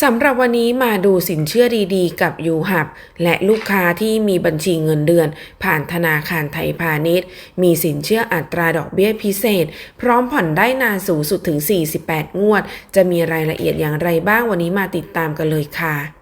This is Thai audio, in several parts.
สำหรับวันนี้มาดูสินเชื่อดีๆ กับยูหับและลูกค้าที่มีบัญชีเงินเดือน ผ่านธนาคารไทยพาณิชย์ มีสินเชื่ออัตราดอกเบี้ยพิเศษ พร้อมผ่อนได้นานสูงสุดถึง 48 งวด จะมีรายละเอียดอย่างไรบ้างวันนี้มาติดตามกันเลยค่ะ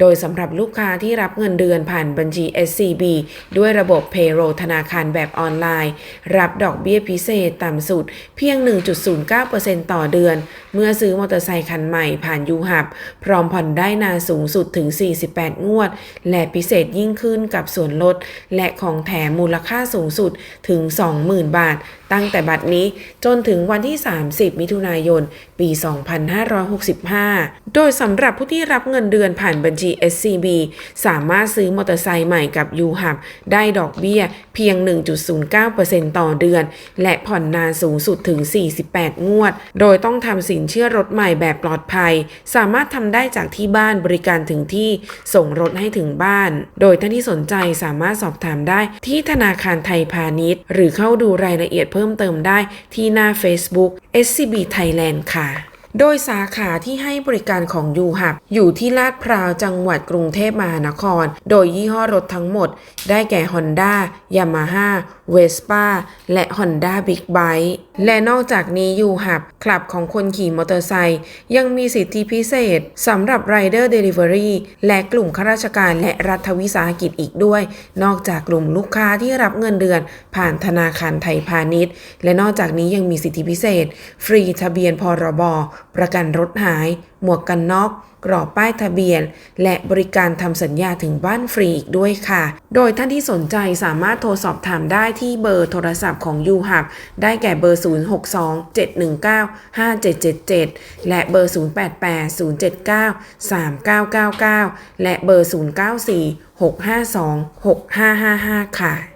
โดยสำหรับลูกค้าที่รับเงินเดือนผ่านบัญชี SCB ด้วยระบบ Payroll ธนาคารแบบออนไลน์ รับดอกเบี้ยพิเศษต่ำสุดเพียง 1.09%ต่อเดือน เมื่อซื้อมอเตอร์ไซค์คันใหม่ผ่านยูหับ พร้อมผ่อนได้นานสูงสุดถึง 48 งวด และพิเศษยิ่งขึ้นกับส่วนลด และของแถมมูลค่าสูงสุดถึง 20,000 บาท ตั้งแต่บัดนี้จนถึงวันที่ 30 มิถุนายน ปี 2565 โดยสำหรับผู้ที่รับเงินเดือนผ่านบัญชี SCB สามารถซื้อมอเตอร์ไซค์ใหม่กับ u h u b ได้ดอกเบี้ยเพียง 1.09%ต่อเดือน และผ่อนนานสูงสุดถึง 48 งวด โดยต้องทำสินเชื่อรถใหม่แบบปลอดภัย สามารถทำได้จากที่บ้านบริการถึงที่ส่งรถให้ถึงบ้าน โดยท่านที่สนใจสามารถสอบถามได้ที่ธนาคารไทยพาณิชย์ หรือเข้าดูรายละเอียดเพิ่มเติมได้ที่หน้า Facebook SCB Thailand ค่ะ โดยสาขาที่ให้บริการของยูหับอยู่ที่ลาดพร้าวจังหวัดกรุงเทพมหานคร โดยยี่ห้อรถทั้งหมด ได้แก่ Honda Yamaha Vespa และ Honda Big Bike และนอกจากนี้ยูหับคลับของคนขี่มอเตอร์ไซค์ยังมีสิทธิพิเศษสำหรับ Rider Delivery และกลุ่มข้าราชการและรัฐวิสาหกิจอีกด้วย นอกจากกลุ่มลูกค้าที่รับเงินเดือน ผ่านธนาคารไทยพาณิชย์ และนอกจากนี้ยังมีสิทธิพิเศษ ฟรีทะเบียนพรบ ประกันรถหาย หมวกกันน็อก กรอบป้ายทะเบียน และบริการทำสัญญาถึงบ้านฟรีอีกด้วยค่ะ โดยท่านที่สนใจสามารถโทรสอบถามได้ที่เบอร์โทรศัพท์ของยูหับได้แก่เบอร์ 0627195777 และเบอร์ 0880793999 และเบอร์ 0946526555 ค่ะ